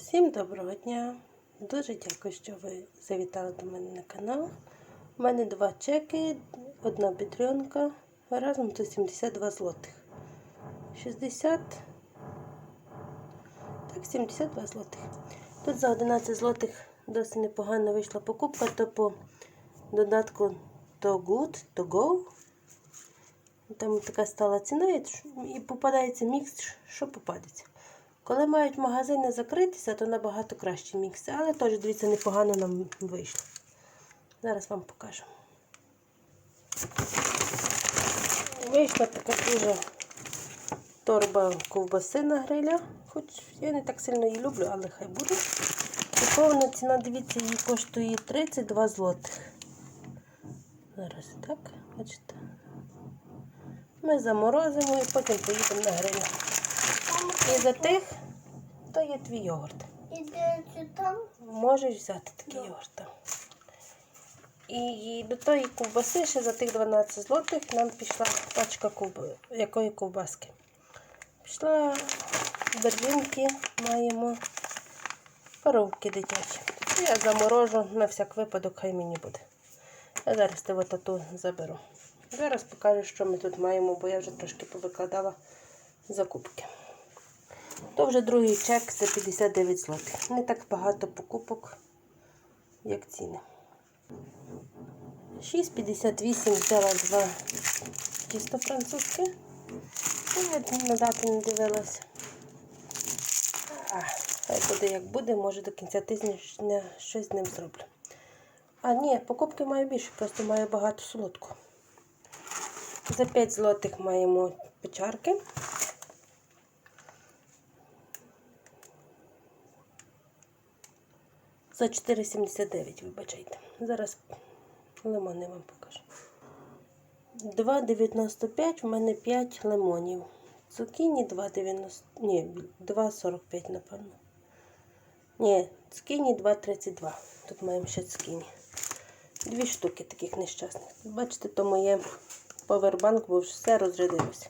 Всім доброго дня! Дуже дякую, що ви завітали до мене на канал. У мене два чеки, одна бітрьонка, разом це 72 злотих. 60, так, 72 злотих. Тут за 11 злотих досить непогано вийшла покупка, то по додатку To Good, To Go. Там така стала ціна і попадається мікс, що попадеться. Коли мають магазини закритися, то набагато краще мікси. Але теж, дивіться, непогано нам вийшло. Зараз вам покажу. Вийшла така дуже торба ковбаси на гриля. Хоч я не так сильно її люблю, але хай буде. І повна ціна, дивіться, її коштує 32 злотих. Зараз так, бачите. Ми заморозимо і потім поїдемо на гриль. І за тих, то є твій йогурт. Можеш взяти такий йогурт. І до тої ковбаси ще за тих 12 злотих нам пішла пачка ковб... якої ковбаски. Пішла берлінки, маємо коровки дитячі. Я заморожу на всяк випадок, хай мені буде. Я зараз тебе тату заберу. Зараз покажу, що ми тут маємо, бо я вже трошки повикладала закупки. То вже другий чек за 59 злотих. Не так багато покупок, як ціни. 6,58 взяла два тісто французьке. Я на дату не дивилася. Хай буде як буде, може до кінця тижня щось з ним зроблю. А ні, покупки маю більше, просто маю багато солодку. За 5 злотих маємо печарки. За 4,79, вибачайте. Зараз лимони вам покажу. 2,95 в мене 5 лимонів. Цукіні 2,90. Ні, 2,45, напевно. Ні, цукіні 2,32. Тут маємо ще цукіні. Дві штуки таких нещасних. Бачите, то моє повербанк, бо вже все розрядилося.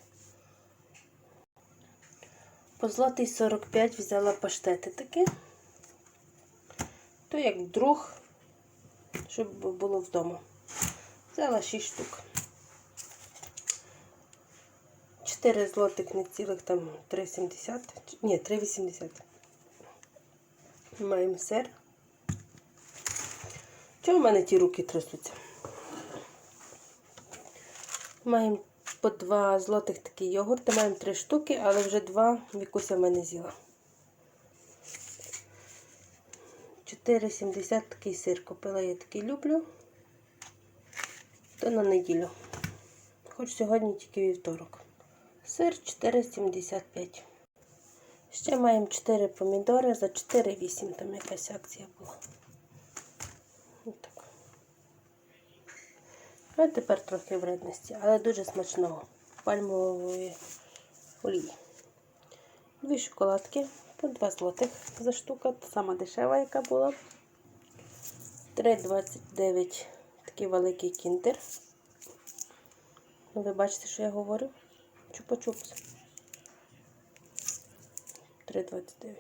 По злотий 45 взяла паштети такі. Як друг, щоб було вдома. Взяла 6 штук. 4 злотих не цілих там 3,70. Ні, 3,80. Маємо сир. Чого в мене ті руки трясуться? Маємо по 2 злотих такі йогурти, маємо 3 штуки, але вже 2 вікуся в мене з'їла. 4,70 такий сир купила, я такий люблю. То на неділю. Хоч сьогодні тільки вівторок. Сир 4,75. Ще маємо 4 помідори за 4,8. Там якась акція була. Отак. А тепер трохи вредності, але дуже смачного. Пальмової олії. Дві шоколадки по 2 злотих за штука. Сама дешева, яка була. 3,29 такий великий кіндер. Ви бачите, що я говорю? Чупа-чупс. 3,29.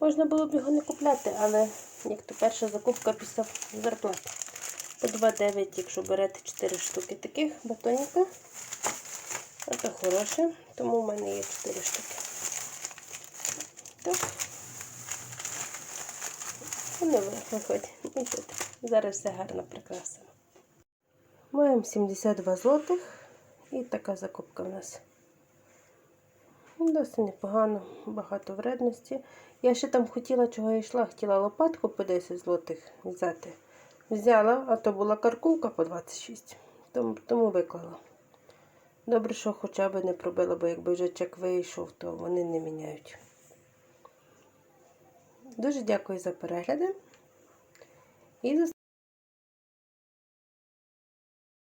Можна було б його не купляти, але як то перша закупка після зарплати. По 2,9, якщо берете 4 штуки таких батоніка. Це хороше, тому в мене є 4 штуки. Вони виходять. І тут. Зараз все гарно прикрасимо. Маємо 72 злотих і така закупка в нас. Досить непогано, багато вредності. Я ще там хотіла, чого я йшла, хотіла лопатку по 10 злотих взяти. Взяла, а то була каркулка по 26, тому, тому виклала. Добре, що хоча б не пробила, бо якби вже чек вийшов, то вони не міняють. Дуже дякую за перегляди. І